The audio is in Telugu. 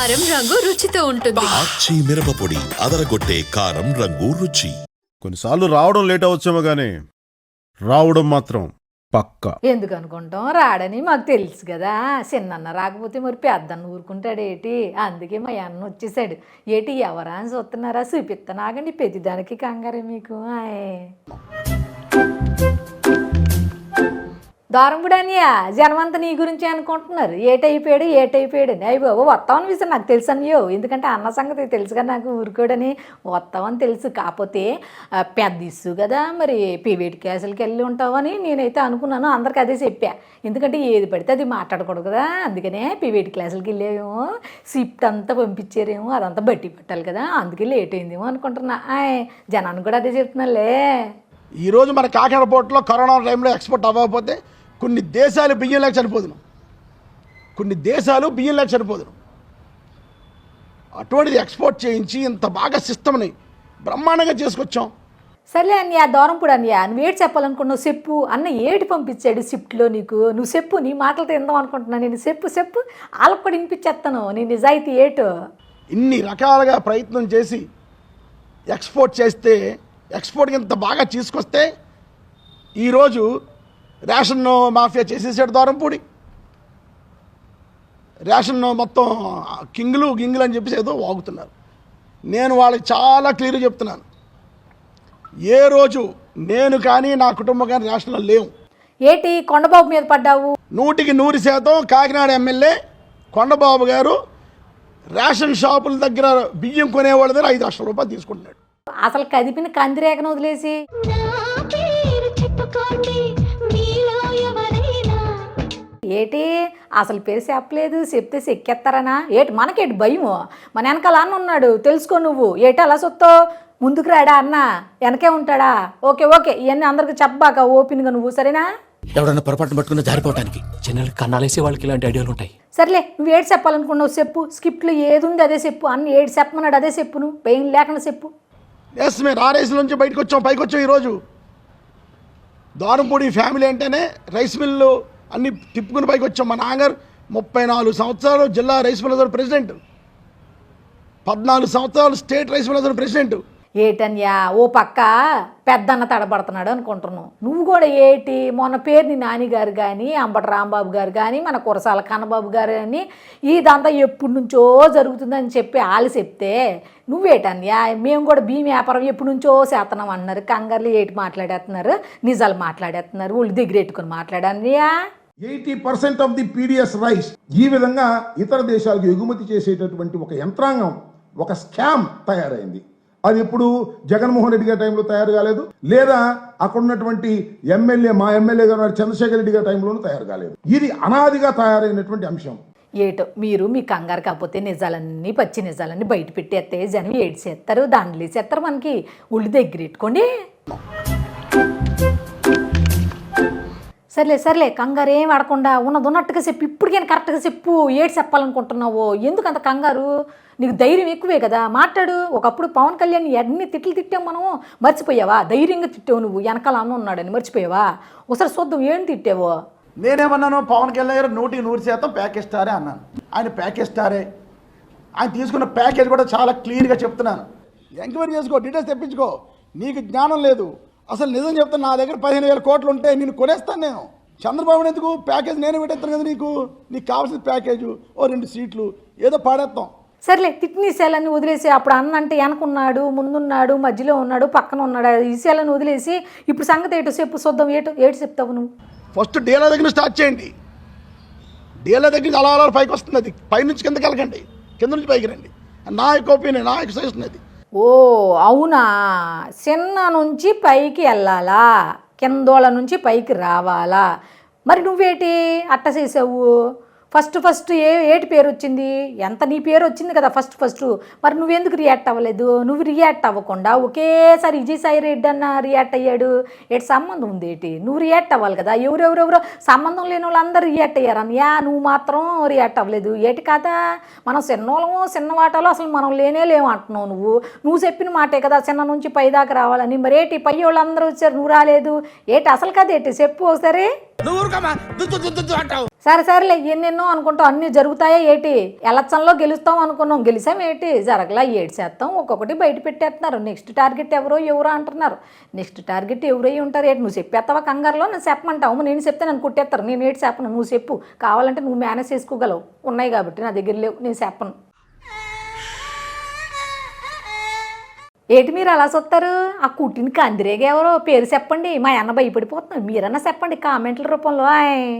కారం రంగు రుచితో ఉంటుంది. మిరపపొడి అదరగొట్టే కారం రంగు రుచి. కొన్నిసార్లు రావడం లేట్ అవచ్చేమో కానీ రావడం మాత్రం పక్కా. ఎందుకు అనుకుంటాం? రాడని మాకు తెలుసు కదా. చిన్నన్న రాకపోతే మరి పెద్దన్న ఊరుకుంటాడు ఏటి? అందుకే మా అన్న వచ్చేసాడు. ఏటి ఎవరా అని చూస్తున్నారా? చూపిస్తానాగండి ప్రతిదానికి కంగారే మీకు. ఆయ్. దారంగుడనియా జనమంతా నీ గురించి అనుకుంటున్నారు. ఏటైపోయాడు ఏటైపోయాడు అని. అయ్యి బాబు వస్తామని విషయం నాకు తెలుసు అనియో ఎందుకంటే అన్న సంగతి తెలుసుగా నాకు ఊరుకోడని. వస్తామని తెలుసు. కాకపోతే పెద్ద ఇస్సు కదా. మరి ప్రైవేట్ క్లాసులకి వెళ్ళి ఉంటావని నేనైతే అనుకున్నాను. అందరికి అదే చెప్పా. ఎందుకంటే ఏది పడితే అది మాట్లాడకూడదు కదా. అందుకనే ప్రైవేట్ క్లాసులకి వెళ్ళేమో షిఫ్ట్ అంతా పంపించారేమో అదంతా బట్టి పెట్టాలి కదా. అందుకే లేట్ అయిందేమో అనుకుంటున్నా. ఆయ్ జనాన్ని కూడా అదే చెప్తున్నాలే ఈరోజు మన కాకినాడ పోర్టులో కరోనా టైంలో ఎక్స్పోర్ట్ అవ్వకపోతే కొన్ని దేశాలు బియ్యం లేక చనిపోదును. కొన్ని దేశాలు బియ్యం లేక చనిపోదును. అటువంటిది ఎక్స్పోర్ట్ చేయించి ఇంత బాగా సిస్టమ్ని బ్రహ్మాండంగా చేసుకొచ్చాం. సర్లే అన్నయ్య దూరంపుడు అన్నయ్య. నువ్వు ఏడు చెప్పాలనుకున్నావు చెప్పు. అన్న ఏడు పంపించాడు షిఫ్ట్లో నీకు. నువ్వు చెప్పు నీ మాటలతో ఇందాం అనుకుంటున్నా. నేను చెప్పు చెప్పు. వాళ్ళకి కూడా వినిపించేస్తాను. నీ నిజాయితీ ఏటు? ఇన్ని రకాలుగా ప్రయత్నం చేసి ఎక్స్పోర్ట్ చేస్తే ఎక్స్పోర్ట్కి ఇంత బాగా తీసుకొస్తే ఈరోజు రేషన్ మాఫియా చేసేసాడు దూరంపూడి. రేషన్ మొత్తం కింగులు గింగులు అని చెప్పేసి ఏదో వాగుతున్నారు. నేను వాళ్ళకి చాలా క్లియర్గా చెప్తున్నాను. ఏ రోజు నేను కానీ నా కుటుంబం కానీ రేషన్లో లేవు. ఏటి కొండబాబు మీద పడ్డావు? నూటికి నూరు శాతం కాకినాడ ఎమ్మెల్యే కొండబాబు గారు రేషన్ షాపుల దగ్గర బియ్యం కొనేవాళ్ళ దగ్గర ఐదు లక్షల రూపాయలు తీసుకుంటున్నాడు. అసలు కదిపిన కందిరేకను వదిలేసి. ఏటి? అసలు పేరు చెప్పలేదు చెప్తే చెక్కేస్తారనా ఏటి మనకేటి భయము? మన వెనకాల అన్న ఉన్నాడు తెలుసుకో నువ్వు. ఏటి అలా సొత్తో ముందుకు రాడా అన్న? వెనకే ఉంటాడా? Okay okay. ఇవన్నీ అందరికి చెప్పబాక ఓపెన్గా నువ్వు సరేనా? ఎవడన్నా పొరపాటున పట్టుకున్న జారిపోవటానికి. చిన్నలు కన్నాలేసే వాళ్ళకి ఇలాంటి ఐడియాలు ఉంటాయి. సర్లే నువ్వు ఏడు చెప్పాలనుకున్నావు చెప్పు. స్క్రిప్ట్లో ఏది ఉంది అదే చెప్పు. అన్ని ఏడు చెప్పమన్నాడు అదే చెప్పు నువ్వు పెయిన్ లేకుండా చెప్పు. ఎస్ మేము ఆ రైస్ నుంచి బయటకు వచ్చాం పైకి వచ్చాం ఈరోజు. దారంపూడి ఫ్యామిలీ అంటేనే రైస్ మిల్లు అన్ని తిప్పుకుని పైకి వచ్చాం. మా నాన్నగారు ముప్పై నాలుగు సంవత్సరాలు జిల్లా రైస్ మిల్ ప్రెసిడెంట్. పద్నాలుగు సంవత్సరాలు స్టేట్ రైస్ మిల్ ప్రెసిడెంట్. ఏటన్యా ఓ పక్క పెద్దన్న తడబడుతున్నాడు అనుకుంటున్నాను నువ్వు కూడా ఏటి? మొన్న పేరుని నానిగారు కానీ అంబటి రాంబాబు గారు కానీ మన కురసాల కన్నబాబు గారు కానీ ఇదంతా ఎప్పటి నుంచో జరుగుతుందని చెప్పి వాళ్ళు చెప్తే నువ్వేటన్యా మేము కూడా భీమ వ్యాపారం ఎప్పటి నుంచో చేస్తున్నాం అన్నారు. కంగారులు ఏటి మాట్లాడేస్తున్నారు? నిజాలు మాట్లాడేస్తున్నారు. ఒళ్ళు దగ్గర ఎట్టుకుని మాట్లాడన్నయ్యా eighty percent of the PDS rice ఈ విధంగా ఇతర దేశాలకు ఎగుమతి చేసేటటువంటి ఒక యంత్రాంగం ఒక స్కామ్ తయారైంది. అది ఇప్పుడు జగన్మోహన్ రెడ్డి గారి టైంలో తయారు కాలేదు లేదా అక్కడ ఉన్నటువంటి ఎమ్మెల్యే మా ఎమ్మెల్యే గారు చంద్రశేఖర్ రెడ్డి గారి టైంలోనూ తయారు కాలేదు. ఇది అనాదిగా తయారైనటువంటి అంశం. ఏటో మీరు మీ కంగారు కాకపోతే నిజాలన్నీ పచ్చి నిజాలన్నీ బయట పెట్టేస్తే జనం ఏడ్చేస్తారు దాండ్లు చేస్తారు మనకి. ఉళ్ళు దగ్గర పెట్టుకోండి. సర్లే సర్లే కంగారు ఏం ఆడకుండా ఉన్నది ఉన్నట్టుగా చెప్పు. ఇప్పటికైనా కరెక్ట్గా చెప్పు ఏడు చెప్పాలనుకుంటున్నావు? ఎందుకు అంత కంగారు? నీకు ధైర్యం ఎక్కువే కదా. మాట్లాడు. ఒకప్పుడు పవన్ కళ్యాణ్ ఎన్ని తిట్లు తిట్టాం మనం మర్చిపోయావా? ధైర్యంగా తిట్టావు నువ్వు. వెనకాల అన్న ఉన్నాడని మర్చిపోయావా? ఒకసారి చూద్దాం ఏం తిట్టావో. నేనేమన్నాను పవన్ కళ్యాణ్ గారు నూటికి నూరు శాతం ప్యాకేజ్ స్టారే అన్నాను. ఆయన ప్యాకేజ్ స్టారే ఆయన తీసుకున్న ప్యాకేజ్ కూడా చాలా క్లియర్గా చెప్తున్నాను. ఎంక్వైరీ చేసుకో డీటెయిల్స్ తెప్పించుకో. నీకు జ్ఞానం లేదు. అసలు నిజం చెప్తాను నా దగ్గర పదిహేను వేల కోట్లు ఉంటే నేను కొనేస్తాను నేను. చంద్రబాబు ఎందుకు? ప్యాకేజ్ నేను పెట్టేస్తాను కదా నీకు? నీకు కావాల్సిన ప్యాకేజు ఓ రెండు సీట్లు ఏదో పాడేస్తాం. సర్లే తిట్టిన విషయాలన్నీ వదిలేసి అప్పుడు అన్న అంటే వెనకున్నాడు ముందున్నాడు మధ్యలో ఉన్నాడు పక్కన ఉన్నాడు. ఈ విషయాలను వదిలేసి ఇప్పుడు సంగతి ఏటో చెప్పు చూద్దాం ఏటో ఏటు చెప్తావు నువ్వు? ఫస్ట్ డీలర్ దగ్గర స్టార్ట్ చేయండి. డీలర్ దగ్గర నుంచి అలా అలా పైకి వస్తుంది అది. పైనుంచి కిందకి వెళ్ళకండి. కింద నుంచి పైకి రండి. నా యొక్క ఒపీనియన్ నా యొక్క సజెషన్ అది. ఓ అవునా? చిన్న నుంచి పైకి వెళ్ళాలా? కిందోళ నుంచి పైకి రావాలా? మరి నువ్వేటి? అట్ట చేసావు? ఫస్ట్ ఫస్ట్ ఏ ఏటి పేరు వచ్చింది? ఎంత నీ పేరు వచ్చింది కదా ఫస్ట్ ఫస్ట్. మరి నువ్వెందుకు రియాక్ట్ అవ్వలేదు? నువ్వు రియాక్ట్ అవ్వకుండా ఒకేసారి విజయసాయి రెడ్డి అన్న రియాక్ట్ అయ్యాడు. ఏటి సంబంధం ఉంది ఏంటి? నువ్వు రియాక్ట్ అవ్వాలి కదా. ఎవరెవరెవరో సంబంధం లేని వాళ్ళందరూ రియాక్ట్ అయ్యారు యా నువ్వు మాత్రం రియాక్ట్ అవ్వలేదు. ఏటి కదా మనం చిన్నోళ్ళము చిన్న వాటలో అసలు మనం లేనే లేము అంటున్నావు నువ్వు. నువ్వు చెప్పిన మాటే కదా చిన్న నుంచి పై దాకా రావాలని. మరి ఏటి పై వాళ్ళందరూ వచ్చారు? నువ్వు రాలేదు. ఏటి అసలు కదా ఏటి? చెప్పు ఒకసారి. సరే సరేలే ఎన్నెన్నో అనుకుంటాం. అన్నీ జరుగుతాయా ఏటి? ఎలక్షన్లో గెలుస్తాం అనుకున్నాం. గెలిసాం ఏటి? జరగలా ఏడు శాతం ఒక్కొక్కటి బయట పెట్టేస్తున్నారు నెక్స్ట్ టార్గెట్ ఎవరో ఎవరో అంటున్నారు. నెక్స్ట్ టార్గెట్ ఎవరై ఉంటారు ఏంటి? నువ్వు చెప్పేస్తావా కంగారులో? నేను చెప్పమంటావు. నేను చెప్తే నన్ను కుట్టేస్తారు నేను ఏటి చెప్పను? నువ్వు చెప్పు. కావాలంటే నువ్వు మేనేజ్ చేసుకోగలవు. ఉన్నాయి కాబట్టి నా దగ్గర లేవు. నేను చెప్పను. ఏటి మీరు అలా చూస్తారు ఆ కుట్టిన కందిరేగా ఎవరో? పేరు చెప్పండి. మా అన్న భయపడిపోతున్నాం మీరన్నా చెప్పండి కామెంట్ల రూపంలో. ఆయ్.